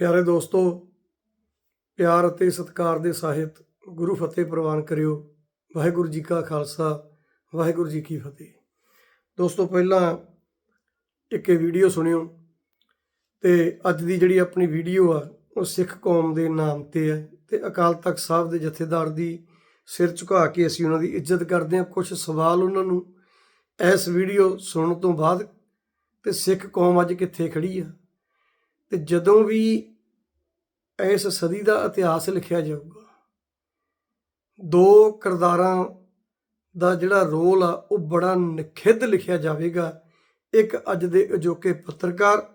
ਪਿਆਰੇ ਦੋਸਤੋ, ਪਿਆਰ ਅਤੇ ਸਤਿਕਾਰ ਦੇ ਸਾਹਿਤ ਗੁਰੂ ਫਤਿਹ ਪ੍ਰਵਾਨ ਕਰਿਓ। ਵਾਹਿਗੁਰੂ ਜੀ ਕਾ ਖਾਲਸਾ, ਵਾਹਿਗੁਰੂ ਜੀ ਕੀ ਫਤਿਹ। ਦੋਸਤੋ, ਪਹਿਲਾਂ ਇੱਕ ਇਹ ਵੀਡੀਓ ਸੁਣਿਓ ਤੇ ਅੱਜ ਦੀ ਜਿਹੜੀ ਆਪਣੀ ਵੀਡੀਓ ਆ, ਉਹ ਸਿੱਖ ਕੌਮ ਦੇ ਨਾਮ ਤੇ ਹੈ ਤੇ ਅਕਾਲ ਤਖਤ ਸਾਹਿਬ ਦੇ ਜਥੇਦਾਰ ਦੀ ਸਿਰ ਝੁਕਾ ਕੇ ਅਸੀਂ ਉਹਨਾਂ ਦੀ ਇੱਜ਼ਤ ਕਰਦੇ ਹਾਂ। ਕੁਝ ਸਵਾਲ ਉਹਨਾਂ ਨੂੰ ਇਸ ਵੀਡੀਓ ਸੁਣਨ ਤੋਂ ਬਾਅਦ ਤੇ ਸਿੱਖ ਕੌਮ ਅੱਜ ਕਿੱਥੇ ਖੜੀ ਆ? ਤੇ ਜਦੋਂ ਵੀ ਇਸ ਸਦੀ ਦਾ ਇਤਿਹਾਸ ਲਿਖਿਆ ਜਾਊਗਾ। ਦੋ ਕਿਰਦਾਰਾਂ ਦਾ ਜਿਹੜਾ ਰੋਲ ਆ, ਉਹ ਬੜਾ ਨਿਖਿੱਧ ਲਿਖਿਆ ਜਾਵੇਗਾ। ਇੱਕ ਅੱਜ ਦੇ ਅਜੋਕੇ ਪੱਤਰਕਾਰ,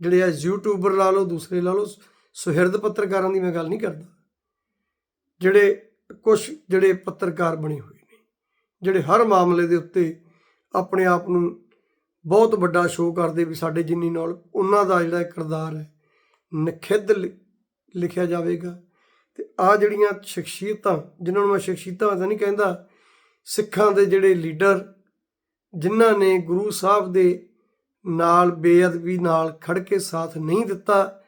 ਜਿਹੜੇ ਆ ਯੂਟਿਊਬਰ ਲਾ ਲਓ, ਦੂਸਰੇ ਲਾ ਲਓ, ਸੁਹਿਰਦ ਪੱਤਰਕਾਰਾਂ ਦੀ ਮੈਂ ਗੱਲ ਨਹੀਂ ਕਰਦਾ। ਜਿਹੜੇ ਕੁਝ ਜਿਹੜੇ ਪੱਤਰਕਾਰ ਬਣੇ ਹੋਏ ਨੇ, ਜਿਹੜੇ ਹਰ ਮਾਮਲੇ ਦੇ ਉੱਤੇ ਆਪਣੇ ਆਪ ਨੂੰ ਬਹੁਤ ਵੱਡਾ ਸ਼ੋਅ ਕਰਦੇ ਵੀ ਸਾਡੇ ਜਿੰਨੀ ਨਾਲ ਉਹਨਾਂ ਦਾ ਜਿਹੜਾ ਕਿਰਦਾਰ ਹੈ, ਨਖਿੱਧ ਲਿ- ਲਿਖਿਆ ਜਾਵੇਗਾ। ਤੇ ਆ ਜਿਹੜੀਆਂ ਸ਼ਖਸੀਅਤਾਂ, ਜਿਨ੍ਹਾਂ ਨੂੰ ਮੈਂ ਸ਼ਖਸੀਅਤਾਂ ਤਾਂ ਨਹੀਂ ਕਹਿੰਦਾ, ਸਿੱਖਾਂ ਦੇ ਜਿਹੜੇ ਲੀਡਰ, ਜਿਨ੍ਹਾਂ ਨੇ ਗੁਰੂ ਸਾਹਿਬ ਦੇ ਨਾਲ ਬੇਅਦਬੀ ਨਾਲ ਖੜ ਕੇ ਸਾਥ ਨਹੀਂ ਦਿੱਤਾ,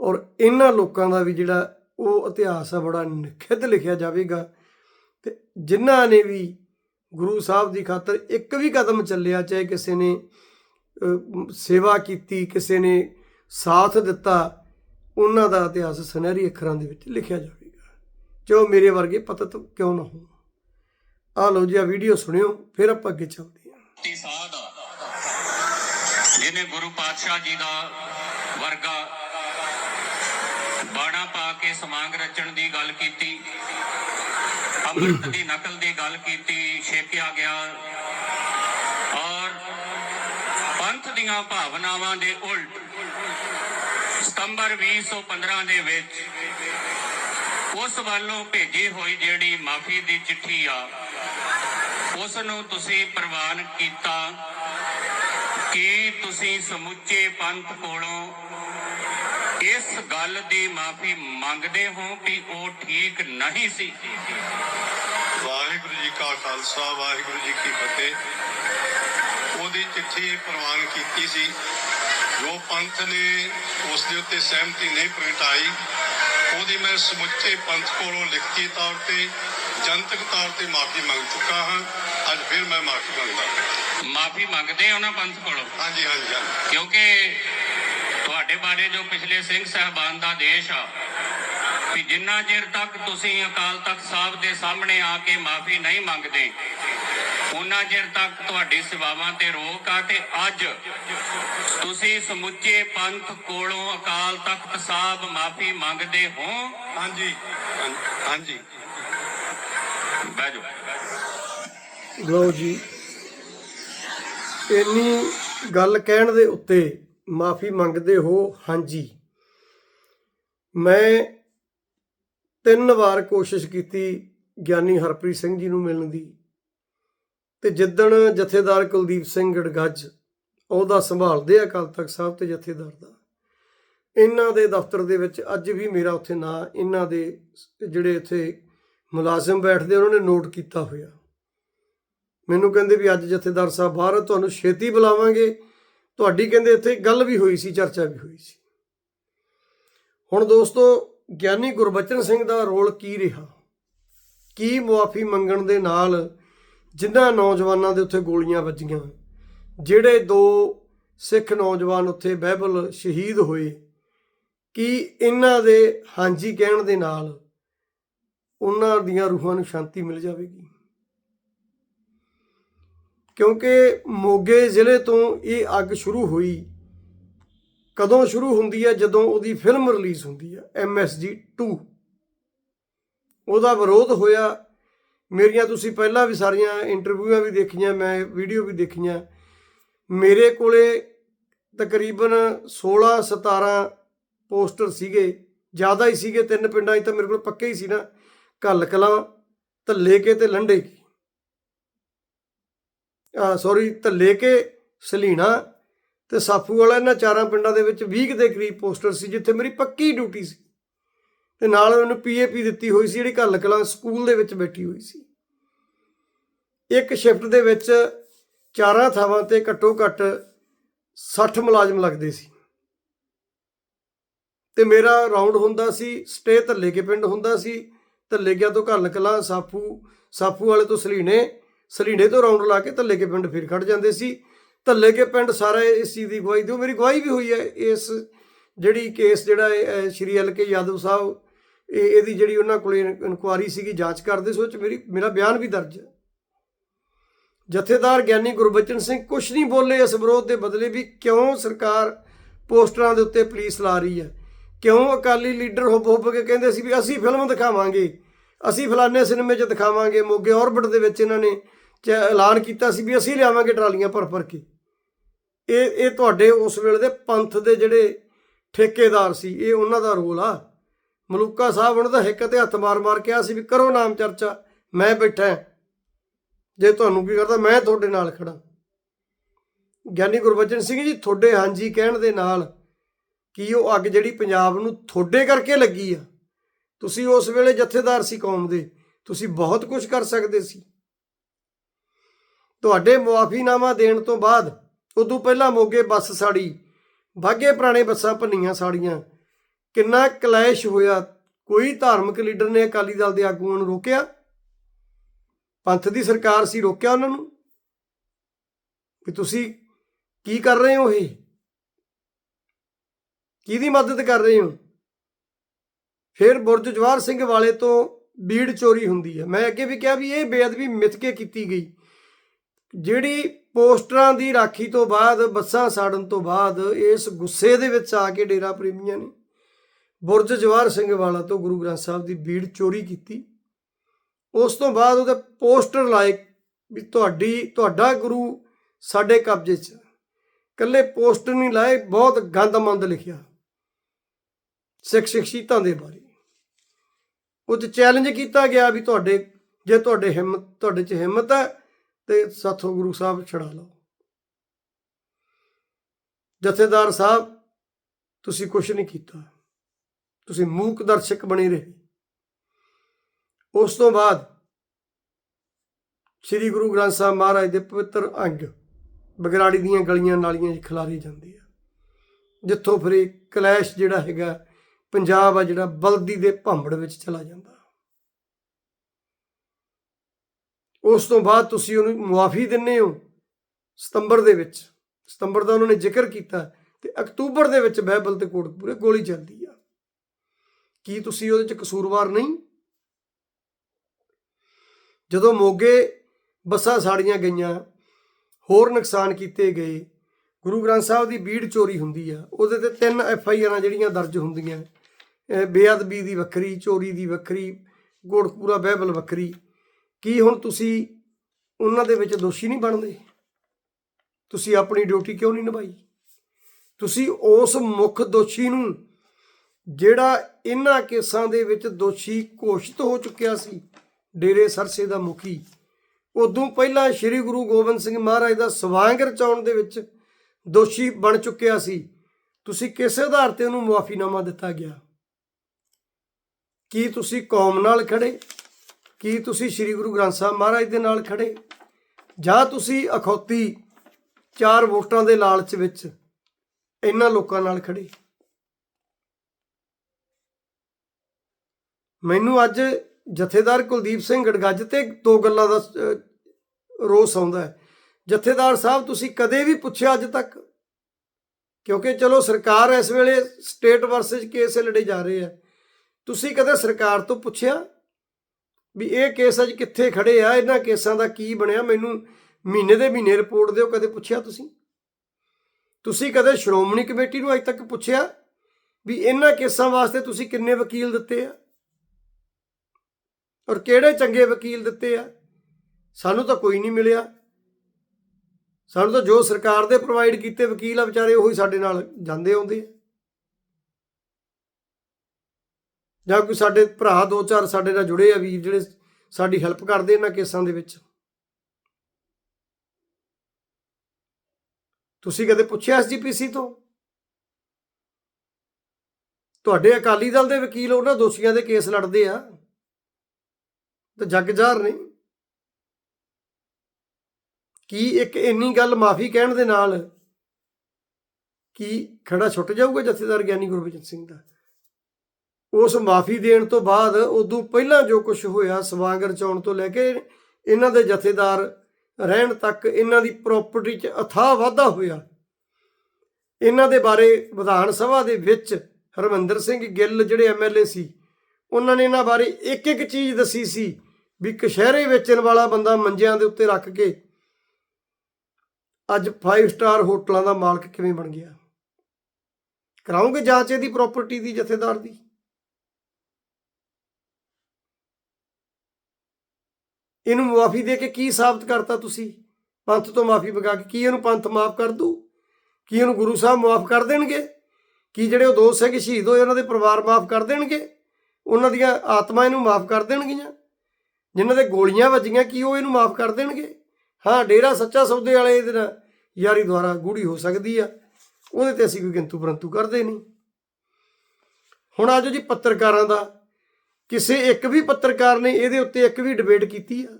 ਔਰ ਇਹਨਾਂ ਲੋਕਾਂ ਦਾ ਵੀ ਜਿਹੜਾ ਉਹ ਇਤਿਹਾਸ ਆ ਬੜਾ ਨਿਖਿੱਧ ਲਿਖਿਆ ਜਾਵੇਗਾ। ਤੇ ਜਿਨ੍ਹਾਂ ਨੇ ਵੀ ਗੁਰੂ ਸਾਹਿਬ ਦੀ ਖਾਤਰ ਇੱਕ ਵੀ ਕਦਮ ਚੱਲਿਆ, ਚਾਹੇ ਕਿਸੇ ਨੇ ਸੇਵਾ ਕੀਤੀ, ਕਿਸੇ ਨੇ ਸਾਥ ਦਿੱਤਾ ਉਹਨਾਂ ਦਾ ਇਤਿਹਾਸ ਸੁਨਹਿਰੀ ਅੱਖਰਾਂ ਦੇ ਵਿੱਚ ਲਿਖਿਆ ਜਾਵੇਗਾ। ਜੋ ਮੇਰੇ ਵਰਗੇ ਪਤਤ ਕਿਉਂ ਨਾ ਹੋਣ। ਆ ਲਓ ਜੀ ਆ ਵੀਡੀਓ ਸੁਣਿਓ, ਫਿਰ ਆਪਾਂ ਅੱਗੇ ਚੱਲਦੇ ਹਾਂ। ਤੀ ਦਾ ਜਿਹਨੇ ਗੁਰੂ ਪਾਤਸ਼ਾਹ ਜੀ ਦਾ ਵਰਗਾ ਬਾਣਾ ਪਾ ਕੇ ਸਮਾਂਗ ਰਚਣ ਦੀ ਗੱਲ ਕੀਤੀ, ਅੰਮ੍ਰਿਤ ਦੀ ਨਕਲ ਦੀ ਗੱਲ ਕੀਤੀ, ਛੇਕਿਆ ਗਿਆ। ਔਰ ਪੰਥ ਦੀਆਂ ਭਾਵਨਾਵਾਂ ਦੇ ਉਲਟ ਸਤੰਬਰ 2015 ਦੇ ਵਿੱਚ ਉਸ ਵੱਲੋਂ ਭੇਜੀ ਹੋਈ ਜਿਹੜੀ ਮਾਫੀ ਦੀ ਚਿੱਠੀ ਆ ਉਸ ਨੂੰ ਤੁਸੀਂ ਪ੍ਰਵਾਨ ਕੀਤਾ ਕਿ ਤੁਸੀਂ ਸਮੁੱਚੇ ਪੰਥ ਕੋਲੋਂ ਇਸ ਗੱਲ ਦੀ ਮਾਫੀ ਮੰਗਦੇ ਹੋ ਕਿ ਉਹ ਠੀਕ ਨਹੀਂ ਸੀ। ਵਾਹਿਗੁਰੂ ਜੀ ਕਾ ਖਾਲਸਾ, ਵਾਹਿਗੁਰੂ ਜੀ ਕੀ ਫਤਿਹ। ਉਹਦੀ ਚਿੱਠੀ ਪ੍ਰਵਾਨ ਕੀਤੀ ਸੀ। ਜੋ ਪੰਥ ਨੇ ਉਸ ਦੇ ਉੱਤੇ ਸਹਿਮਤੀ ਨਹੀਂ ਪ੍ਰਗਟਾਈ ਉਹਦੀ ਮੈਂ ਸਮੁੱਚੇ ਪੰਥ ਕੋਲੋਂ ਲਿਖਤੀ ਤੌਰ ਤੇ ਜਨਤਕ ਤੌਰ ਤੇ ਮਾਫੀ ਮੰਗ ਚੁੱਕਾ ਹਾਂ। ਅੱਜ ਫਿਰ ਮੈਂ ਮਾਫੀ ਮੰਗਦਾ ਮਾਫੀ ਮੰਗਦੇ ਹੋ ਨਾ ਪੰਥ ਕੋਲੋਂ? ਹਾਂਜੀ ਹਾਂਜੀ ਹਾਂਜੀ। ਕਿਉਂਕਿ ਤੁਹਾਡੇ ਬਾਰੇ ਜੋ ਪਿਛਲੇ ਸਿੰਘ ਸਾਹਿਬਾਨ ਦਾ ਦੇਸ਼ ਆ ਕਿ ਜਿੰਨਾ ਚਿਰ ਤੱਕ ਤੁਸੀਂ ਅਕਾਲ ਤਖਤ ਸਾਹਿਬ ਦੇ ਸਾਹਮਣੇ ਆ ਕੇ ਮਾਫੀ ਨਹੀਂ ਮੰਗਦੇ ਉਹਨਾਂ ਚਿਰ ਤੱਕ ਤੁਹਾਡੀ ਸੇਵਾਵਾਂ ਤੇ ਰੋਕ ਆ ਤੇ ਅੱਜ ਤੁਸੀਂ ਸਮੁੱਚੇ ਪੰਥ ਕੋਲੋਂ ਅਕਾਲ ਤਖਤ ਸਾਹਿਬ ਮਾਫੀ ਮੰਗਦੇ ਹੋ? ਹਾਂਜੀ। ਹਾਂਜੀ- ਜਾਓ। ਲਓ ਜੀ। ਇੰਨੀ ਗੱਲ ਕਹਿਣ ਦੇ ਉੱਤੇ ਮਾਫੀ ਮੰਗਦੇ ਹੋ? ਹਾਂਜੀ। ਮੈਂ ਤਿੰਨ ਵਾਰ ਕੋਸ਼ਿਸ਼ ਕੀਤੀ ਗਿਆਨੀ ਹਰਪ੍ਰੀਤ ਸਿੰਘ ਜੀ ਨੂੰ ਮਿਲਣ ਦੀ ਤੇ ਜਿੱਦਣ ਜਥੇਦਾਰ ਕੁਲਦੀਪ ਸਿੰਘ ਗੜਗੱਜ ਉਹਦਾ ਸੰਭਾਲਦੇ ਆ ਅਕਾਲ ਤਖਤ ਸਾਹਿਬ ਤੇ ਜਥੇਦਾਰ ਦਾ। ਇਹਨਾਂ ਦੇ ਦਫ਼ਤਰ ਦੇ ਵਿੱਚ ਅੱਜ ਵੀ ਮੇਰਾ ਉੱਥੇ ਨਾਂ, ਇਹਨਾਂ ਦੇ ਜਿਹੜੇ ਇੱਥੇ ਮੁਲਾਜ਼ਮ ਬੈਠਦੇ ਉਹਨਾਂ ਨੇ ਨੋਟ ਕੀਤਾ ਹੋਇਆ। ਮੈਨੂੰ ਕਹਿੰਦੇ ਵੀ ਅੱਜ ਜਥੇਦਾਰ ਸਾਹਿਬ ਬਾਹਰ ਤੁਹਾਨੂੰ ਛੇਤੀ ਬੁਲਾਵਾਂਗੇ। ਤੁਹਾਡੀ ਕਹਿੰਦੇ ਇੱਥੇ ਗੱਲ ਵੀ ਹੋਈ ਸੀ, ਚਰਚਾ ਵੀ ਹੋਈ ਸੀ। ਹੁਣ ਦੋਸਤੋ, ਗਿਆਨੀ ਗੁਰਬਚਨ ਸਿੰਘ ਦਾ ਰੋਲ ਕੀ ਰਿਹਾ? ਕੀ ਮੁਆਫੀ ਮੰਗਣ ਦੇ ਨਾਲ ਜਿਨ੍ਹਾਂ ਨੌਜਵਾਨਾਂ ਦੇ ਉੱਥੇ ਗੋਲੀਆਂ ਵੱਜੀਆਂ? ਜਿਹੜੇ ਦੋ ਸਿੱਖ ਨੌਜਵਾਨ ਉੱਥੇ ਬਹਿਬਲ ਸ਼ਹੀਦ ਹੋਏ, ਕਿ ਇਹਨਾਂ ਦੇ ਹਾਂਜੀ ਕਹਿਣ ਦੇ ਨਾਲ ਉਹਨਾਂ ਦੀਆਂ ਰੂਹਾਂ ਨੂੰ ਸ਼ਾਂਤੀ ਮਿਲ ਜਾਵੇਗੀ? ਕਿਉਂਕਿ ਮੋਗੇ ਜ਼ਿਲ੍ਹੇ ਤੋਂ ਇਹ ਅੱਗ ਸ਼ੁਰੂ ਹੋਈ, ਕਦੋਂ ਸ਼ੁਰੂ ਹੁੰਦੀ ਹੈ? ਜਦੋਂ ਉਹਦੀ ਫਿਲਮ ਰਿਲੀਜ਼ ਹੁੰਦੀ ਹੈ MSG 2 ਉਹਦਾ ਵਿਰੋਧ ਹੋਇਆ। ਮੇਰੀਆਂ ਤੁਸੀਂ ਪਹਿਲਾਂ ਵੀ ਸਾਰੀਆਂ ਇੰਟਰਵਿਊਆਂ ਵੀ ਦੇਖੀਆਂ, ਮੈਂ ਵੀਡੀਓ ਵੀ ਦੇਖੀਆਂ। ਮੇਰੇ ਕੋਲੇ ਤਕਰੀਬਨ 16 17 ਪੋਸਟਰ ਸੀਗੇ, ਜ਼ਿਆਦਾ ਹੀ ਸੀਗੇ, ਤਿੰਨ ਪਿੰਡਾਂ 'ਚ ਤਾਂ ਮੇਰੇ ਕੋਲ ਪੱਕੇ ਹੀ ਸੀ ਨਾ। ਘੱਲ ਕਲਾਂ, ਧੱਲੇ ਕੇ ਤੇ ਲੰਡੇ ਕੀ। ਆ ਸੌਰੀ ਧੱਲੇ ਕੇ, ਸਲੀਣਾ ਤੇ ਸਾਫੂ ਵਾਲਾ ਇਹਨਾਂ ਚਾਰਾਂ ਪਿੰਡਾਂ ਦੇ ਵਿੱਚ 20 ਕੁ ਦੇ ਕਰੀਬ ਪੋਸਟਰ ਸੀ, ਜਿੱਥੇ ਮੇਰੀ ਪੱਕੀ ਡਿਊਟੀ ਸੀ। ਤੇ ਨਾਲ ਮੈਨੂੰ ਪੀਏਪੀ ਦਿੱਤੀ ਹੋਈ ਸੀ, ਜਿਹੜੀ ਘੱਲ ਕਲਾਂ ਸਕੂਲ ਦੇ ਵਿੱਚ ਬੈਠੀ ਹੋਈ ਸੀ। ਇੱਕ ਸ਼ਿਫਟ ਦੇ ਵਿੱਚ ਚਾਰਾਂ ਥਾਵਾਂ ਤੇ ਘੱਟੋ ਘੱਟ 60 ਮੁਲਾਜ਼ਮ ਲੱਗਦੇ ਸੀ। ਤੇ ਮੇਰਾ ਰਾਉਂਡ ਹੁੰਦਾ ਸੀ ਸਟੇ ਧੱਲੇ ਕੇ ਪਿੰਡ ਹੁੰਦਾ ਸੀ। ਧੱਲੇ ਗਿਆ ਤੋਂ ਘੱਲ ਕਲਾਂ ਸਾਫੂ ਸਾਫੂ ਵਾਲੇ ਤੋਂ ਸਲੀਣੇ ਸਲੀਣੇ ਤੋਂ ਰਾਉਂਡ ਲਾ ਕੇ ਧੱਲੇ ਕੇ ਪਿੰਡ ਫਿਰ ਖੜ ਜਾਂਦੇ ਸੀ। ਧੱਲੇ ਕੇ ਪਿੰਡ ਸਾਰਾ ਇਸ ਚੀਜ਼ ਦੀ ਗਵਾਹੀ ਦਿਓ ਮੇਰੀ ਗਵਾਹੀ ਵੀ ਹੋਈ ਹੈ ਇਸ ਜਿਹੜੀ ਕੇਸ ਜਿਹੜਾ ਇਹ, ਸ਼੍ਰੀ ਐਲ ਕੇ ਯਾਦਵ ਸਾਹਿਬ ਇਹ ਇਹਦੀ ਜਿਹੜੀ ਉਹਨਾਂ ਕੋਲੇ ਇਨਕੁਆਰੀ ਸੀਗੀ ਜਾਂਚ ਕਰਦੇ ਸੋ ਉਹ 'ਚ ਮੇਰੀ ਮੇਰਾ ਬਿਆਨ ਵੀ ਦਰਜ ਹੈ। ਜਥੇਦਾਰ ਗਿਆਨੀ ਗੁਰਬਚਨ ਸਿੰਘ ਕੁਝ ਨਹੀਂ ਬੋਲੇ ਇਸ ਵਿਰੋਧ ਦੇ ਬਦਲੇ ਵੀ ਕਿਉਂ ਸਰਕਾਰ ਪੋਸਟਰਾਂ ਦੇ ਉੱਤੇ ਪੁਲਿਸ ਲਾ ਰਹੀ ਹੈ? ਕਿਉਂ ਅਕਾਲੀ ਲੀਡਰ ਹੁੱਬ ਹੁੱਬ ਕੇ ਕਹਿੰਦੇ ਸੀ ਵੀ ਅਸੀਂ ਫਿਲਮ ਦਿਖਾਵਾਂਗੇ, ਅਸੀਂ ਫਲਾਣੇ ਸਿਨੇਮੇ 'ਚ ਦਿਖਾਵਾਂਗੇ, ਮੋਗੇ ਔਰਬਿਟ ਦੇ ਵਿੱਚ ਇਹਨਾਂ ਨੇ ਚ ਐਲਾਨ ਕੀਤਾ ਸੀ ਵੀ ਅਸੀਂ ਲਿਆਵਾਂਗੇ ਟਰਾਲੀਆਂ ਭਰ ਭਰ ਕੇ। ਇਹ ਇਹ ਤੁਹਾਡੇ ਉਸ ਵੇਲੇ ਦੇ ਪੰਥ ਦੇ ਜਿਹੜੇ ਠੇਕੇਦਾਰ ਸੀ, ਇਹ ਉਹਨਾਂ ਦਾ ਰੋਲ ਆ। ਮਲੂਕਾ ਸਾਹਿਬ ਉਹਨਾਂ ਦਾ ਹਿੱਕ ਤੇ ਹੱਥ ਮਾਰ-ਮਾਰ ਕਿਹਾ ਸੀ ਵੀ ਕਰੋ ਨਾਮ ਚਰਚਾ, ਮੈਂ ਬੈਠਾ ਜੇ ਤੁਹਾਨੂੰ ਕੀ ਕਰਦਾ, ਮੈਂ ਤੁਹਾਡੇ ਨਾਲ ਖੜਾ। ਗਿਆਨੀ ਗੁਰਬਚਨ ਸਿੰਘ ਜੀ, ਤੁਹਾਡੇ ਹਾਂਜੀ ਕਹਿਣ ਦੇ ਨਾਲ ਕੀ ਉਹ ਅੱਗ ਜਿਹੜੀ ਪੰਜਾਬ ਨੂੰ ਤੁਹਾਡੇ ਕਰਕੇ ਲੱਗੀ ਆ? ਤੁਸੀਂ ਉਸ ਵੇਲੇ ਜਥੇਦਾਰ ਸੀ ਕੌਮ ਦੇ, ਤੁਸੀਂ ਬਹੁਤ ਕੁਝ ਕਰ ਸਕਦੇ ਸੀ। ਤੁਹਾਡੇ ਮੁਆਫੀਨਾਮਾ ਦੇਣ ਤੋਂ ਬਾਅਦ ਉਦੋਂ ਪਹਿਲਾਂ ਮੋਗੇ ਬੱਸ ਸਾੜੀ ਬਾਗੇ ਪੁਰਾਣੇ ਬੱਸਾਂ ਭੰਨੀਆਂ ਸਾੜੀਆਂ। ਕਿੰਨਾ ਕਲੈਸ਼ ਹੋਇਆ, ਕੋਈ ਧਾਰਮਿਕ ਲੀਡਰ ਨੇ ਅਕਾਲੀ ਦਲ ਦੇ ਆਗੂਆਂ ਨੂੰ ਰੋਕਿਆ? ਪੰਥ ਦੀ ਸਰਕਾਰ ਸੀ, ਰੋਕਿਆ ਉਹਨਾਂ ਨੂੰ? ਕਿ ਤੁਸੀਂ ਕੀ ਕਰ ਰਹੇ ਹੋ ਇਹ? ਕਿਹਦੀ ਮਦਦ ਕਰ ਰਹੇ ਹੋ? ਫਿਰ ਬੁਰਜ ਜਵਾਹਰ ਸਿੰਘ ਵਾਲੇ ਤੋਂ ਬੀੜ ਚੋਰੀ ਹੁੰਦੀ ਹੈ। ਮੈਂ ਅੱਗੇ ਵੀ ਕਿਹਾ ਵੀ ਇਹ ਬੇਅਦਬੀ ਮਿੱਥ ਕੇ ਕੀਤੀ ਗਈ। ਜਿਹੜੀ ਪੋਸਟਰਾਂ ਦੀ ਰਾਖੀ ਤੋਂ ਬਾਅਦ, ਬੱਸਾਂ ਸਾੜਨ ਤੋਂ ਬਾਅਦ, ਇਸ ਗੁੱਸੇ ਦੇ ਵਿੱਚ ਆ ਕੇ ਡੇਰਾ ਪ੍ਰੇਮੀਆਂ ਨੇ ਬੁਰਜ ਜਵਾਹਰ ਸਿੰਘ ਵਾਲਾ ਤੋਂ ਗੁਰੂ ਗ੍ਰੰਥ ਸਾਹਿਬ ਦੀ ਬੀੜ ਚੋਰੀ ਕੀਤੀ। ਉਸ ਤੋਂ ਬਾਅਦ ਉਹਦੇ ਪੋਸਟਰ ਲਾਏ ਵੀ ਤੁਹਾਡੀ, ਤੁਹਾਡਾ ਗੁਰੂ ਸਾਡੇ ਕਬਜ਼ੇ 'ਚ। ਕੱਲੇ ਪੋਸਟਰ ਨਹੀਂ ਲਾਏ, ਬਹੁਤ ਗੰਦਮੰਦ ਲਿਖਿਆ। ਸਿੱਖ ਸ਼ਖਸੀਅਤਾਂ ਦੇ ਬਾਰੇ। ਉਹ 'ਚ ਚੈਲੰਜ ਕੀਤਾ ਗਿਆ ਵੀ ਤੁਹਾਡੇ, ਜੇ ਤੁਹਾਡੇ ਹਿੰਮਤ, ਤੁਹਾਡੇ 'ਚ ਹਿੰਮਤ ਹੈ, ਤੇ ਸਾਥੋਂ ਗੁਰੂ ਸਾਹਿਬ ਛੜਾ ਲਓ। ਜਥੇਦਾਰ ਸਾਹਿਬ, ਤੁਸੀਂ ਕੁਝ ਨਹੀਂ ਕੀਤਾ। ਤੁਸੀਂ ਮੂਕ ਦਰਸ਼ਕ ਬਣੇ ਰਹੇ। ਉਸ ਤੋਂ ਬਾਅਦ ਸ੍ਰੀ ਗੁਰੂ ਗ੍ਰੰਥ ਸਾਹਿਬ ਮਹਾਰਾਜ ਦੇ ਪਵਿੱਤਰ ਅੰਗ ਬਗਰਾੜੀ ਦੀਆਂ ਗਲੀਆਂ ਨਾਲੀਆਂ 'ਚ ਖਿਲਾਰੇ ਜਾਂਦੇ ਆ। ਜਿੱਥੋਂ ਫਿਰ ਇਹ ਕਲੈਸ਼ ਜਿਹੜਾ ਹੈਗਾ, ਪੰਜਾਬ ਆ ਜਿਹੜਾ ਬਲਦੀ ਦੇ ਭੰਬੜ ਵਿੱਚ ਚਲਾ ਜਾਂਦਾ। ਉਸ ਤੋਂ ਬਾਅਦ ਤੁਸੀਂ ਉਹਨੂੰ ਮੁਆਫੀ ਦਿੰਨੇ ਹੋ ਸਤੰਬਰ ਦੇ ਵਿੱਚ। ਸਤੰਬਰ ਦਾ ਉਹਨਾਂ ਨੇ ਜ਼ਿਕਰ ਕੀਤਾ ਤੇ ਅਕਤੂਬਰ ਦੇ ਵਿੱਚ ਬਾਈਬਲ ਤੇ ਕੋਟਕਪੂਰੇ ਗੋਲੀ ਚੱਲਦੀ ਆ। ਕੀ ਤੁਸੀਂ ਉਹਦੇ ਚ ਕਸੂਰਵਾਰ ਨਹੀਂ? ਜਦੋਂ ਮੋਗੇ ਬੱਸਾਂ ਸਾੜੀਆਂ ਗਈਆਂ, ਹੋਰ ਨੁਕਸਾਨ ਕੀਤੇ ਗਏ। ਗੁਰੂ ਗ੍ਰੰਥ ਸਾਹਿਬ ਦੀ ਬੀੜ ਚੋਰੀ ਹੁੰਦੀ ਆ, ਉਹਦੇ ਤੇ ਤਿੰਨ ਐਫ ਆਈ ਆਰਾਂ ਜਿਹੜੀਆਂ ਦਰਜ ਹੁੰਦੀਆਂ। ਬੇਅਦਬੀ ਦੀ ਵੱਖਰੀ, ਚੋਰੀ ਦੀ ਵੱਖਰੀ ਗੋੜਪੂਰਾ ਬਹਿਬਲ ਵੱਖਰੀ। ਕੀ ਹੁਣ ਤੁਸੀਂ ਉਹਨਾਂ ਦੇ ਵਿੱਚ ਦੋਸ਼ੀ ਨਹੀਂ ਬਣਦੇ? ਤੁਸੀਂ ਆਪਣੀ ਡਿਊਟੀ ਕਿਉਂ ਨਹੀਂ ਨਿਭਾਈ? ਤੁਸੀਂ ਉਸ ਮੁੱਖ ਦੋਸ਼ੀ ਨੂੰ, ਜਿਹੜਾ ਇਹਨਾਂ ਕੇਸਾਂ ਦੇ ਵਿੱਚ ਦੋਸ਼ੀ ਘੋਸ਼ਿਤ ਹੋ ਚੁੱਕਿਆ ਸੀ ਡੇਰੇ ਸਰਸੇ ਦਾ ਮੁਖੀ। ਉਦੋਂ ਪਹਿਲਾਂ ਸ੍ਰੀ ਗੁਰੂ ਗੋਬਿੰਦ ਸਿੰਘ ਮਹਾਰਾਜ ਦਾ ਸਵਾਂਗ ਰਚਾਉਣ ਦੇ ਵਿੱਚ ਦੋਸ਼ੀ ਬਣ ਚੁੱਕਿਆ ਸੀ। ਤੁਸੀਂ ਕਿਸ ਆਧਾਰ ਤੇ ਉਹਨੂੰ ਮੁਆਫੀਨਾਮਾ ਦਿੱਤਾ ਗਿਆ? ਕੀ ਤੁਸੀਂ ਕੌਮ ਨਾਲ ਖੜੇ? ਕੀ ਤੁਸੀਂ ਸ੍ਰੀ ਗੁਰੂ ਗ੍ਰੰਥ ਸਾਹਿਬ ਮਹਾਰਾਜ ਦੇ ਨਾਲ ਖੜੇ? ਜਾਂ ਤੁਸੀਂ ਅਖੌਤੀ ਚਾਰ ਵੋਟਾਂ ਦੇ ਲਾਲਚ ਵਿੱਚ ਇਹਨਾਂ ਲੋਕਾਂ ਨਾਲ ਖੜੇ? ਮੈਨੂੰ ਅੱਜ ਜਥੇਦਾਰ ਕੁਲਦੀਪ ਸਿੰਘ ਗੜਗੱਜ ਤੇ ਦੋ ਗੱਲਾਂ ਦਾ ਰੋਸ ਆਉਂਦਾ ਹੈ। ਜਥੇਦਾਰ ਸਾਹਿਬ, ਤੁਸੀਂ ਕਦੇ ਵੀ ਪੁੱਛਿਆ ਅੱਜ ਤੱਕ? ਕਿਉਂਕਿ ਚਲੋ ਸਰਕਾਰ ਇਸ ਵੇਲੇ ਸਟੇਟ ਵਰਸਸ ਕੇਸ ਲੜੇ ਜਾ ਰਹੇ ਆ। ਤੁਸੀਂ ਕਦੇ ਸਰਕਾਰ ਤੋਂ ਪੁੱਛਿਆ ਵੀ ਇਹ ਕੇਸ ਅੱਜ ਕਿੱਥੇ ਖੜੇ ਆ? ਇਹਨਾਂ ਕੇਸਾਂ ਦਾ ਕੀ ਬਣਿਆ? ਮੈਨੂੰ ਮਹੀਨੇ ਦੇ ਮਹੀਨੇ ਰਿਪੋਰਟ ਦਿਓ, ਕਦੇ ਪੁੱਛਿਆ ਤੁਸੀਂ? ਤੁਸੀਂ ਕਦੇ ਸ਼੍ਰੋਮਣੀ ਕਮੇਟੀ ਨੂੰ ਅੱਜ ਤੱਕ ਪੁੱਛਿਆ ਵੀ ਇਹਨਾਂ ਕੇਸਾਂ ਵਾਸਤੇ ਤੁਸੀਂ ਕਿੰਨੇ ਵਕੀਲ ਦਿੱਤੇ ਆ? ਔਰ ਕਿਹੜੇ ਚੰਗੇ ਵਕੀਲ ਦਿੱਤੇ ਆ? ਸਾਨੂੰ ਤਾਂ ਕੋਈ ਨਹੀਂ ਮਿਲਿਆ। ਸਾਨੂੰ ਤਾਂ ਜੋ ਸਰਕਾਰ ਦੇ ਪ੍ਰੋਵਾਈਡ ਕੀਤੇ ਵਕੀਲ ਆ ਵਿਚਾਰੇ, ਉਹੀ ਸਾਡੇ ਨਾਲ ਜਾਂਦੇ ਆਉਂਦੇ ਆ। ਜਾਂ ਕੋਈ ਸਾਡੇ ਭਰਾ ਦੋ ਚਾਰ ਸਾਡੇ ਨਾਲ ਜੁੜੇ ਆ ਵੀਰ ਜਿਹੜੇ ਸਾਡੀ ਹੈਲਪ ਕਰਦੇ ਇਹਨਾਂ ਕੇਸਾਂ ਦੇ ਵਿੱਚ। ਤੁਸੀਂ ਕਦੇ ਪੁੱਛਿਆ ਐਸਜੀਪੀਸੀ ਤੋਂ? ਤੁਹਾਡੇ ਅਕਾਲੀ ਦਲ ਦੇ ਵਕੀਲ ਉਹਨਾਂ ਦੋਸ਼ੀਆਂ ਦੇ ਕੇਸ ਲੜਦੇ ਆ। ਤੇ ਜੱਗ ਜ਼ਾਹਰ ਨੇ ਕੀ ਇੱਕ ਇੰਨੀ ਗੱਲ ਮਾਫੀ ਕਹਿਣ ਦੇ ਨਾਲ ਕੀ ਖੜਾ ਛੁੱਟ ਜਾਊਗਾ ਜਥੇਦਾਰ ਗਿਆਨੀ ਗੁਰਬਚਨ ਸਿੰਘ ਦਾ? ਉਸ ਮਾਫੀ ਦੇਣ ਤੋਂ ਬਾਅਦ ਉਦੋਂ ਪਹਿਲਾਂ ਜੋ ਕੁਝ ਹੋਇਆ, ਸਵਾਂਗਰ ਚੌਣ ਤੋਂ ਲੈ ਕੇ ਇਹਨਾਂ ਦੇ ਜਥੇਦਾਰ ਰਹਿਣ ਤੱਕ ਇਹਨਾਂ ਦੀ ਪ੍ਰਾਪਰਟੀ 'ਚ ਅਥਾਹ ਵਾਧਾ ਹੋਇਆ। ਇਹਨਾਂ ਦੇ ਬਾਰੇ ਵਿਧਾਨ ਸਭਾ ਦੇ ਵਿੱਚ ਹਰਮੰਦਰ ਸਿੰਘ ਗਿੱਲ ਜਿਹੜੇ ਐਮਐਲਏ ਸੀ, ਉਹਨਾਂ ਨੇ ਇਹਨਾਂ ਬਾਰੇ ਇੱਕ ਇੱਕ ਚੀਜ਼ ਦੱਸੀ ਸੀ। ਵੀ ਕਸ਼ਹਿਰੇ ਵੇਚਣ ਵਾਲਾ ਬੰਦਾ ਮੰਜਿਆਂ ਦੇ ਉੱਤੇ ਰੱਖ ਕੇ ਅੱਜ 5 ਸਟਾਰ ਹੋਟਲਾਂ ਦਾ ਮਾਲਕ ਕਿਵੇਂ ਬਣ ਗਿਆ? ਕਰਾਉਂਗੇ ਜਾਂਚ ਇਹਦੀ ਪ੍ਰਾਪਰਟੀ ਦੀ, ਜਥੇਦਾਰ ਦੀ? ਇਹਨੂੰ ਮਾਫੀ ਦੇ ਕੇ ਕੀ ਸਾਬਤ ਕਰਤਾ ਤੁਸੀਂ? ਪੰਥ ਤੋਂ ਮਾਫੀ ਮੰਗਾ ਕੇ ਕੀ ਇਹਨੂੰ ਪੰਥ ਮਾਫ ਕਰ ਦੂ ਕੀ ਇਹਨੂੰ ਗੁਰੂ ਸਾਹਿਬ ਮਾਫ ਕਰ ਦੇਣਗੇ? ਕੀ ਜਿਹੜੇ ਉਹ ਦੋ ਸਿੰਘ ਸ਼ਹੀਦ ਹੋਏ ਉਹਨਾਂ ਦੇ ਪਰਿਵਾਰ ਮਾਫ ਕਰ ਦੇਣਗੇ? ਉਹਨਾਂ ਦੀਆਂ ਆਤਮਾ ਇਹਨੂੰ ਮਾਫ ਕਰ ਦੇਣਗੀਆਂ? ਜਿਨ੍ਹਾਂ ਦੇ ਗੋਲੀਆਂ ਵੱਜੀਆਂ, ਕੀ ਉਹ ਇਹਨੂੰ ਮਾਫ ਕਰ ਦੇਣਗੇ? ਹਾਂ, ਡੇਰਾ ਸੱਚਾ ਸੌਦੇ ਵਾਲੇ ਇਹਦੇ ਨਾਲ ਯਾਰੀ ਦੁਆਰਾ ਗੂੜੀ ਹੋ ਸਕਦੀ ਆ। ਉਹਦੇ ਤੇ ਅਸੀਂ ਕੋਈ ਕਿੰਤੂ ਪਰੰਤੂ ਕਰਦੇ ਨਹੀਂ। ਹੁਣ ਆਜੋ ਜੀ ਪੱਤਰਕਾਰਾਂ ਦਾ। ਕਿਸੇ ਇੱਕ ਵੀ ਪੱਤਰਕਾਰ ਨੇ ਇਹਦੇ ਉੱਤੇ ਇੱਕ ਵੀ ਡਿਬੇਟ ਕੀਤੀ ਆ।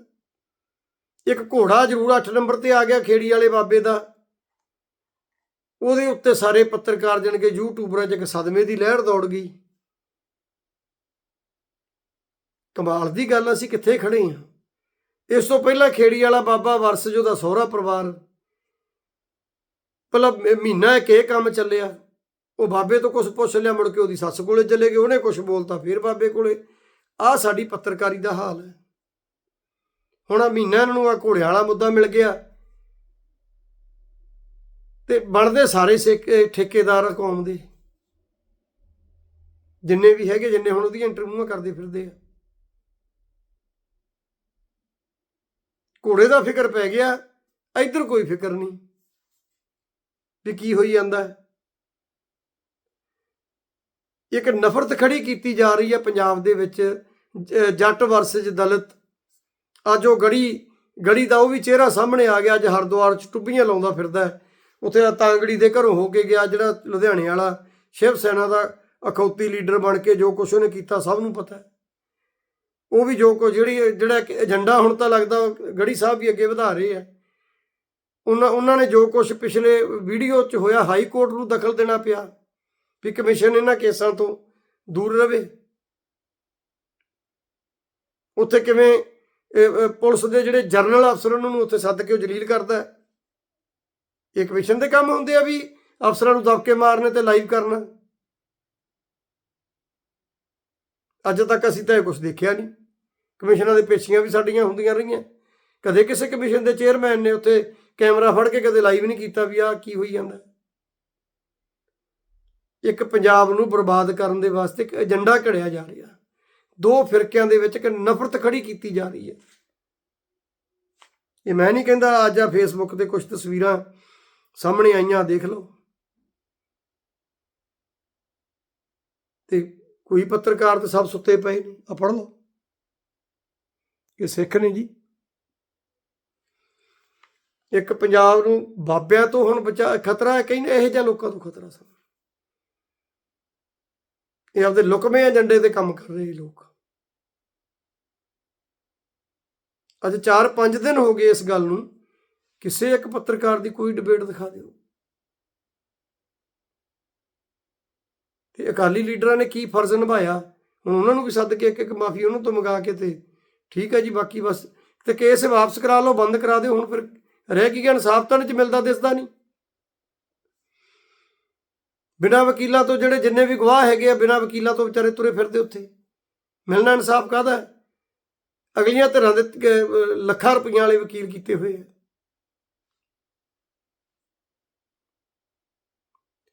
ਇੱਕ ਘੋੜਾ ਜ਼ਰੂਰ 8 ਨੰਬਰ ਤੇ ਆ ਗਿਆ ਖੇੜੀ ਵਾਲੇ ਬਾਬੇ ਦਾ। ਉਹਦੇ ਉੱਤੇ ਸਾਰੇ ਪੱਤਰਕਾਰ ਜਣ ਕੇ ਯੂਟਿਊਬਰਾਂ 'ਚ ਇੱਕ ਸਦਮੇ ਦੀ ਲਹਿਰ ਦੌੜ ਗਈ। ਕਮਾਲ ਦੀ ਗੱਲ ਅਸੀਂ ਕਿੱਥੇ ਖੜੇ ਹਾਂ ਇਸ ਤੋਂ ਪਹਿਲਾਂ ਖੇੜੀ ਵਾਲਾ ਬਾਬਾ ਵਰਸ ਜੋ ਦਾ ਸਹੁਰਾ ਪਰਿਵਾਰ ਪਹਿਲਾਂ ਮ- ਮਹੀਨਾ ਇੱਕ ਇਹ ਕੰਮ ਚੱਲਿਆ। ਉਹ ਬਾਬੇ ਤੋਂ ਕੁਝ ਪੁੱਛ ਲਿਆ, ਮੁੜ ਕੇ ਉਹਦੀ ਸੱਸ ਕੋਲੇ ਚਲੇ ਗਏ, ਉਹਨੇ ਕੁਝ ਬੋਲਤਾ ਫਿਰ ਬਾਬੇ ਕੋਲੇ। ਆਹ ਸਾਡੀ ਪੱਤਰਕਾਰੀ ਦਾ ਹਾਲ ਹੈ। ਹੁਣ ਆ ਮਹੀਨਾ ਇਹਨਾਂ ਨੂੰ ਆ ਘੋੜਿਆਂ ਵਾਲਾ ਮੁੱਦਾ ਮਿਲ ਗਿਆ। ਤੇ ਬਣਦੇ ਸਾਰੇ ਸਿੱਖ ਠੇਕੇਦਾਰ ਕੌਮ ਦੇ। ਜਿੰਨੇ ਵੀ ਹੈਗੇ, ਜਿੰਨੇ ਹੁਣ ਉਹਦੀਆਂ ਇੰਟਰਵਿਊਆਂ ਕਰਦੇ ਫਿਰਦੇ ਆ। ਘੋੜੇ ਦਾ ਫਿਕਰ ਪੈ ਗਿਆ, ਇੱਧਰ ਕੋਈ ਫਿਕਰ ਨਹੀਂ ਵੀ ਕੀ ਹੋਈ ਜਾਂਦਾ। ਇੱਕ ਨਫ਼ਰਤ ਖੜੀ ਕੀਤੀ ਜਾ ਰਹੀ ਹੈ ਪੰਜਾਬ ਦੇ ਵਿੱਚ, ਜ- ਜੱਟ ਵਰਸਜ ਦਲਿਤ। ਅੱਜ ਉਹ ਗੜੀ ਗੜੀ ਦਾ ਉਹ ਵੀ ਚਿਹਰਾ ਸਾਹਮਣੇ ਆ ਗਿਆ, ਅੱਜ ਹਰਦੁਆਰ ਚ ਟੁੱਬੀਆਂ ਲਾਉਂਦਾ ਫਿਰਦਾ ਉੱਥੇ ਦਾ ਤਾਂਗੜੀ ਦੇ ਘਰੋਂ ਹੋ ਕੇ ਗਿਆ ਜਿਹੜਾ ਲੁਧਿਆਣੇ ਵਾਲਾ ਸ਼ਿਵ ਸੈਨਾ ਦਾ ਅਖੌਤੀ ਲੀਡਰ ਬਣ ਕੇ ਜੋ ਕੁਛ ਉਹਨੇ ਕੀਤਾ ਸਭ ਨੂੰ ਪਤਾ ਹੈ। ਉਹ ਵੀ ਜੋ ਕੁਝ ਜਿਹੜੀ ਜਿਹੜਾ ਇੱਕ ਏਜੰਡਾ ਹੁਣ ਤਾਂ ਲੱਗਦਾ ਗੜੀ ਸਾਹਿਬ ਵੀ ਅੱਗੇ ਵਧਾ ਰਹੇ ਆ। ਉਹਨਾਂ ਉਹਨਾਂ ਨੇ ਜੋ ਕੁਝ ਪਿਛਲੇ ਵੀਡੀਓ 'ਚ ਹੋਇਆ, ਹਾਈ ਕੋਰਟ ਨੂੰ ਦਖਲ ਦੇਣਾ ਪਿਆ ਵੀ ਕਮਿਸ਼ਨ ਇਹਨਾਂ ਕੇਸਾਂ ਤੋਂ ਦੂਰ ਰਵੇ। ਉੱਥੇ ਕਿਵੇਂ ਪੁਲਿਸ ਦੇ ਜਿਹੜੇ ਜਰਨਲ ਅਫਸਰ ਉਹਨਾਂ ਨੂੰ ਉੱਥੇ ਸੱਦ ਕੇ ਉਹ ਜਲੀਲ ਕਰਦਾ ਇਹ ਕਮਿਸ਼ਨ ਦੇ ਕੰਮ ਹੁੰਦੇ ਆ ਵੀ ਅਫਸਰਾਂ ਨੂੰ ਦਬਕੇ ਮਾਰਨੇ ਤੇ ਲਾਈਵ ਕਰਨਾ। ਅੱਜ ਤੱਕ ਅਸੀਂ ਤਾਂ ਇਹ ਕੁਝ ਦੇਖਿਆ ਨਹੀਂ। ਕਮਿਸ਼ਨਾਂ ਦੇ ਪੇਸ਼ੀਆਂ ਵੀ ਸਾਡੀਆਂ ਹੁੰਦੀਆਂ ਰਹੀਆਂ। ਕਦੇ ਕਿਸੇ ਕਮਿਸ਼ਨ ਦੇ ਚੇਅਰਮੈਨ ਨੇ ਉੱਥੇ ਕੈਮਰਾ ਫੜ ਕੇ ਕਦੇ ਲਾਈਵ ਨਹੀਂ ਕੀਤਾ ਵੀ ਆਹ ਕੀ ਹੋਈ ਜਾਂਦਾ। ਇੱਕ ਪੰਜਾਬ ਨੂੰ ਬਰਬਾਦ ਕਰਨ ਦੇ ਵਾਸਤੇ ਇੱਕ ਏਜੰਡਾ ਘੜਿਆ ਜਾ ਰਿਹਾ। ਦੋ ਫਿਰਕਿਆਂ ਦੇ ਵਿੱਚ ਇੱਕ ਨਫ਼ਰਤ ਖੜੀ ਕੀਤੀ ਜਾ ਰਹੀ ਹੈ। ਇਹ ਮੈਂ ਨਹੀਂ ਕਹਿੰਦਾ ਅੱਜ ਆ ਫੇਸਬੁੱਕ ਤੇ ਕੁਝ ਤਸਵੀਰਾਂ ਸਾਹਮਣੇ ਆਈਆਂ, ਦੇਖ ਲਓ। ਤੇ ਕੋਈ ਪੱਤਰਕਾਰ ਤੇ ਸਭ ਸੁੱਤੇ ਪਏ ਨੇ ਆ ਪੜ੍ਹ ਲਓ। ਇਹ ਸਿੱਖ ਨੇ ਜੀ। ਇੱਕ ਪੰਜਾਬ ਨੂੰ ਬਾਬਿਆਂ ਤੋਂ ਹੁਣ ਬਚਾ ਖਤਰਾ ਹੈ, ਕਹਿੰਦੇ ਇਹੋ ਜਿਹੇ ਲੋਕਾਂ ਤੋਂ ਖਤਰਾ ਸਨ ਇਹ ਆਪਦੇ ਲੁਕਵੇਂ ਏਜੰਡੇ ਤੇ ਕੰਮ ਕਰ ਰਹੇ ਲੋਕ। ਅੱਜ 4-5 ਦਿਨ ਹੋ ਗਏ ਇਸ ਗੱਲ ਨੂੰ, ਕਿਸੇ ਇੱਕ ਪੱਤਰਕਾਰ ਦੀ ਕੋਈ ਡਿਬੇਟ ਦਿਖਾ ਦਿਓ। ਤੇ ਅਕਾਲੀ ਲੀਡਰਾਂ ਨੇ ਕੀ ਫਰਜ਼ ਨਿਭਾਇਆ? ਹੁਣ ਉਹਨਾਂ ਨੂੰ ਵੀ ਸੱਦ ਕੇ ਇੱਕ ਇੱਕ ਮਾਫੀ ਉਹਨਾਂ ਤੋਂ ਮੰਗਾ ਕੇ ਤੇ ਠੀਕ ਹੈ ਜੀ, ਬਾਕੀ ਬਸ। ਤੇ ਕੇਸ ਵਾਪਸ ਕਰਾ ਲਓ, ਬੰਦ ਕਰਾ ਦਿਓ, ਹੁਣ ਫਿਰ ਰਹਿ ਕੀ ਗਿਆ ਇਨਸਾਫ ਤਾਂ ਚ ਮਿਲਦਾ, ਦਿਸਦਾ ਨਹੀਂ ਬਿਨਾਂ ਵਕੀਲਾਂ ਤੋਂ ਜਿਹੜੇ ਜਿੰਨੇ ਵੀ ਗਵਾਹ ਹੈਗੇ ਆ, ਬਿਨਾਂ ਵਕੀਲਾਂ ਤੋਂ ਵਿਚਾਰੇ ਤੁਰੇ ਫਿਰਦੇ ਉੱਥੇ। ਮਿਲਣਾ ਇਨਸਾਫ ਕਾਹਦਾ ਹੈ? ਅਗਲੀਆਂ ਧਿਰਾਂ ਦੇ ਲੱਖਾਂ ਰੁਪਈਆਂ ਵਾਲੇ ਵਕੀਲ ਕੀਤੇ ਹੋਏ ਆ।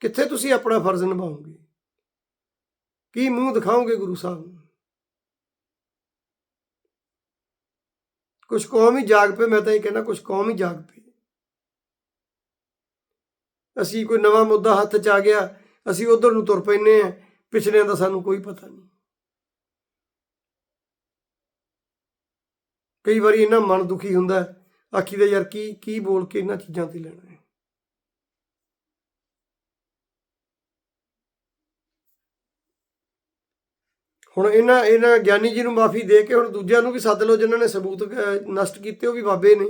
ਕਿੱਥੇ ਤੁਸੀਂ ਆਪਣਾ ਫਰਜ਼ ਨਿਭਾਓਗੇ? ਕੀ ਮੂੰਹ ਦਿਖਾਓਗੇ ਗੁਰੂ ਸਾਹਿਬ ਨੂੰ? ਕੁਝ ਕੌਮ ਹੀ ਜਾਗ ਪਏ, ਮੈਂ ਤਾਂ ਇਹ ਕਹਿੰਦਾ ਕੁਝ ਕੌਮ ਹੀ ਜਾਗ ਪਈ ਅਸੀਂ ਕੋਈ ਨਵਾਂ ਮੁੱਦਾ ਹੱਥ 'ਚ ਆ ਗਿਆ, ਅਸੀਂ ਉਧਰ ਨੂੰ ਤੁਰ ਪੈਨੇ ਆ ਪਿਛਲਿਆਂ ਦਾ ਸਾਨੂੰ ਕੋਈ ਪਤਾ ਨਹੀਂ। ਕਈ ਵਾਰੀ ਇਹਨਾਂ ਮਨ ਦੁਖੀ ਹੁੰਦਾ ਆਖੀ ਦਾ ਯਾਰ ਕੀ ਕੀ ਬੋਲ ਕੇ ਇਹਨਾਂ ਚੀਜ਼ਾਂ ਤੇ ਲੈਣਾ ਹੈ ਹੁਣ ਇਹਨਾਂ ਇਹਨਾਂ ਗਿਆਨੀ ਜੀ ਨੂੰ ਮਾਫੀ ਦੇ ਕੇ ਹੁਣ ਦੂਜਿਆਂ ਨੂੰ ਵੀ ਸੱਦ ਲਓ ਜਿਨ੍ਹਾਂ ਨੇ ਸਬੂਤ ਨਸ਼ਟ ਕੀਤੇ, ਉਹ ਵੀ ਬਾਬੇ ਨੇ।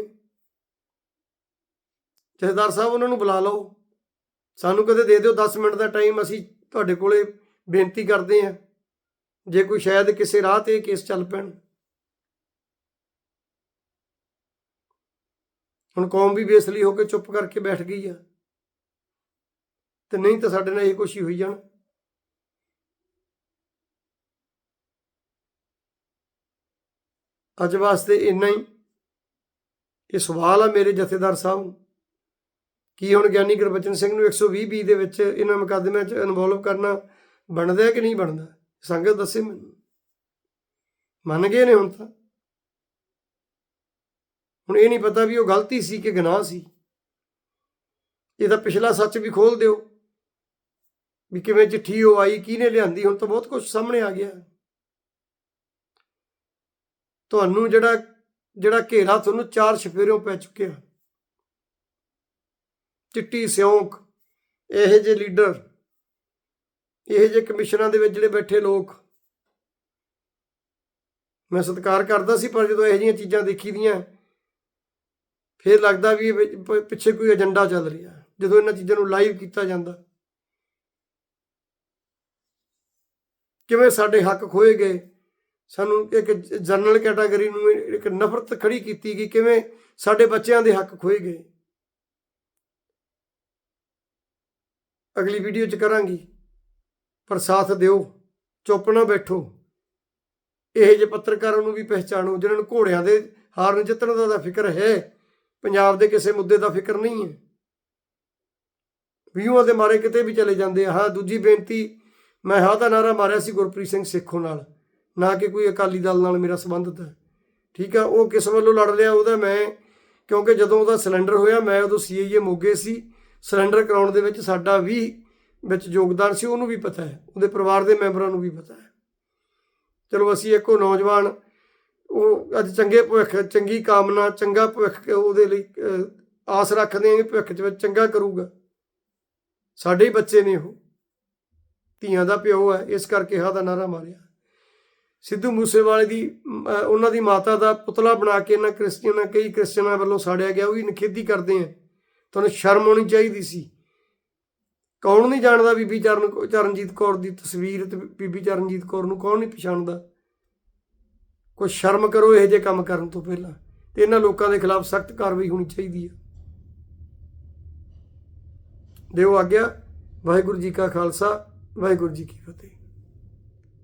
ਜਥੇਦਾਰ ਸਾਹਿਬ, ਉਹਨਾਂ ਨੂੰ ਬੁਲਾ ਲਓ। ਸਾਨੂੰ ਕਦੇ ਦੇ ਦਿਓ 10 ਮਿੰਟ ਦਾ ਟਾਈਮ, ਅਸੀਂ ਤੁਹਾਡੇ ਕੋਲੇ ਬੇਨਤੀ ਕਰਦੇ ਹਾਂ। ਜੇ ਕੋਈ ਸ਼ਾਇਦ ਕਿਸੇ ਰਾਹ ਤੇ ਕੇਸ ਚੱਲ ਪੈਣ। ਹੁਣ ਕੌਮ ਵੀ ਬੇਸਲੀ ਹੋ ਕੇ ਚੁੱਪ ਕਰਕੇ ਬੈਠ ਗਈ ਆ। ਤੇ ਨਹੀਂ ਤਾਂ ਸਾਡੇ ਨਾਲ ਇਹ ਕੁਛ ਹੀ ਹੋਈ ਜਾਣਾ। ਅੱਜ ਵਾਸਤੇ ਇੰਨਾ ਹੀ। ਇਹ ਸਵਾਲ ਆ ਮੇਰੇ ਜਥੇਦਾਰ ਸਾਹਿਬ। ਨੂੰ ਕੀ ਹੁਣ ਗਿਆਨੀ ਗੁਰਬਚਨ ਸਿੰਘ ਨੂੰ 120 ਬੀ ਦੇ ਵਿੱਚ ਇਹਨਾਂ ਮੁਕੱਦਮਿਆਂ 'ਚ ਇਨਵੋਲਵ ਕਰਨਾ ਬਣਦਾ ਹੈ ਕਿ ਨਹੀਂ ਬਣਦਾ? ਸੰਗਤ ਦੱਸੇ ਮੈਨੂੰ। ਮੰਨ ਗਏ ਨੇ ਹੁਣ ਤਾਂ। ਹੁਣ ਇਹ ਨਹੀਂ ਪਤਾ ਵੀ ਉਹ ਗਲਤੀ ਸੀ ਕਿ ਗੁਨਾਹ ਸੀ। ਇਹਦਾ ਪਿਛਲਾ ਸੱਚ ਵੀ ਖੋਲ ਦਿਓ। ਵੀ ਕਿਵੇਂ ਚਿੱਠੀ ਉਹ ਆਈ, ਕਿਹਨੇ ਲਿਆਂਦੀ, ਹੁਣ ਤਾਂ ਬਹੁਤ ਕੁਝ ਸਾਹਮਣੇ ਆ ਗਿਆ। ਤੁਹਾਨੂੰ ਜਿਹੜਾ ਜਿਹੜਾ ਘੇਰਾ ਤੁਹਾਨੂੰ ਚਾਰ ਛਪੇਰਿਓਂ ਪੈ ਚੁੱਕਿਆ। ਚਿੱਟੀ ਸਿਉਂਕ, ਇਹੋ ਜਿਹੇ ਲੀਡਰ, ਇਹੋ ਜਿਹੇ ਕਮਿਸ਼ਨਾਂ ਦੇ ਵਿੱਚ ਜਿਹੜੇ ਬੈਠੇ ਲੋਕ। ਮੈਂ ਸਤਿਕਾਰ ਕਰਦਾ ਸੀ, ਪਰ ਜਦੋਂ ਇਹੋ ਜਿਹੀਆਂ ਚੀਜ਼ਾਂ ਦੇਖੀ ਦੀਆਂ, ਫਿਰ ਲੱਗਦਾ ਵੀ ਪਿੱਛੇ ਕੋਈ ਏਜੰਡਾ ਚੱਲ ਰਿਹਾ, ਜਦੋਂ ਇਹਨਾਂ ਚੀਜ਼ਾਂ ਨੂੰ ਲਾਈਵ ਕੀਤਾ ਜਾਂਦਾ। ਕਿਵੇਂ ਸਾਡੇ ਹੱਕ ਖੋਏ ਗਏ ਸਾਨੂੰ ਇੱਕ ਜਨਰਲ ਕੈਟਾਗਰੀ ਨੂੰ ਇੱਕ ਨਫ਼ਰਤ ਖੜੀ ਕੀਤੀ ਗਈ ਕਿਵੇਂ ਸਾਡੇ ਬੱਚਿਆਂ ਦੇ ਹੱਕ ਖੋਏ ਗਏ। ਅਗਲੀ ਵੀਡੀਓ ਚ ਕਰਾਂਗੀ। ਪਰ ਸਾਥ ਦਿਓ, ਚੁੱਪ ਨਾ ਬੈਠੋ। ਇਹ ਜੇ ਪੱਤਰਕਾਰਾਂ ਨੂੰ ਵੀ ਪਹਿਚਾਣੋ ਜਿਨ੍ਹਾਂ ਨੂੰ ਘੋੜਿਆਂ ਦੇ ਹਾਰਨ ਜਿੱਤਣ ਦਾ ਤਾਂ ਫਿਕਰ ਹੈ, ਪੰਜਾਬ ਦੇ ਕਿਸੇ ਮੁੱਦੇ ਦਾ ਫਿਕਰ ਨਹੀਂ ਹੈ। ਵਿਊਆਂ ਦੇ ਮਾਰੇ ਕਿਤੇ ਵੀ ਚਲੇ ਜਾਂਦੇ ਆ। ਹਾਂ, ਦੂਜੀ ਬੇਨਤੀ, ਮੈਂ ਹਾਂ ਦਾ ਨਾਰਾ ਮਾਰਿਆ ਸੀ ਗੁਰਪ੍ਰੀਤ ਸਿੰਘ ਸੇਖੋਂ ਨਾਲ। ਨਾ ਕਿ ਕੋਈ ਅਕਾਲੀ ਦਲ ਨਾਲ ਮੇਰਾ ਸੰਬੰਧਤ ਹੈ ਠੀਕ ਆ, ਉਹ ਕਿਸ ਵੱਲੋਂ ਲੜ ਲਿਆ ਉਹਦਾ ਮੈਂ, ਕਿਉਂਕਿ ਜਦੋਂ ਉਹਦਾ ਸਿਲੰਡਰ ਹੋਇਆ, ਮੈਂ ਉਦੋਂ ਸੀਆਈਏ ਮੋਗੇ ਸੀ। ਸਿਲੰਡਰ ਕਰਾਉਣ ਦੇ ਵਿੱਚ ਸਾਡਾ ਵੀ ਵਿੱਚ ਯੋਗਦਾਨ ਸੀ, ਉਹਨੂੰ ਵੀ ਪਤਾ ਹੈ। ਉਹਦੇ ਪਰਿਵਾਰ ਦੇ ਮੈਂਬਰਾਂ ਨੂੰ ਵੀ ਪਤਾ ਹੈ। ਚਲੋ, ਅਸੀਂ ਇੱਕੋ ਨੌਜਵਾਨ, ਉਹ ਅੱਜ ਚੰਗੇ ਭਵਿੱਖ, ਚੰਗੀ ਕਾਮਨਾ, ਚੰਗਾ ਭਵਿੱਖ ਉਹਦੇ ਲਈ ਆਸ ਰੱਖਦੇ ਹਾਂ ਕਿ ਭਵਿੱਖ ਚ ਵਿੱਚ ਚੰਗਾ ਕਰੂਗਾ। ਸਾਡੇ ਹੀ ਬੱਚੇ ਨੇ ਉਹ। ਧੀਆਂ ਦਾ ਪਿਓ ਹੈ, ਇਸ ਕਰਕੇ ਹਾਂ ਦਾ ਨਾਰਾ ਮਾਰਿਆ। ਸਿੱਧੂ ਮੂਸੇਵਾਲੇ ਦੀ ਉਹਨਾਂ ਦੀ ਮਾਤਾ ਦਾ ਪੁਤਲਾ ਬਣਾ ਕੇ ਇਹਨਾਂ ਕ੍ਰਿਸਚੀਅਨਾਂ ਕਈ ਕ੍ਰਿਸਚੀਅਨਾਂ ਵੱਲੋਂ ਸਾੜਿਆ ਗਿਆ, ਉਹ ਵੀ ਨਿਖੇਧੀ ਕਰਦੇ ਆ। ਤੁਹਾਨੂੰ ਸ਼ਰਮ ਆਉਣੀ ਚਾਹੀਦੀ ਸੀ। ਕੌਣ ਨਹੀਂ ਜਾਣਦਾ ਬੀਬੀ ਚਰਨ, ਚਰਨਜੀਤ ਕੌਰ ਦੀ ਤਸਵੀਰ ਤੇ ਬੀਬੀ ਚਰਨਜੀਤ ਕੌਰ ਨੂੰ ਕੌਣ ਨਹੀਂ ਪਛਾਣਦਾ? ਕੋਈ ਸ਼ਰਮ ਕਰੋ ਇਹੋ ਜਿਹੇ ਕੰਮ ਕਰਨ ਤੋਂ ਪਹਿਲਾਂ। ਤੇ ਇਹਨਾਂ ਲੋਕਾਂ ਦੇ ਖਿਲਾਫ ਸਖਤ ਕਾਰਵਾਈ ਹੋਣੀ ਚਾਹੀਦੀ ਹੈ ਦਿਓ ਆਗਿਆ। ਵਾਹਿਗੁਰੂ ਜੀ ਕਾ ਖਾਲਸਾ, ਵਾਹਿਗੁਰੂ ਜੀ ਕੀ ਫਤਿਹ।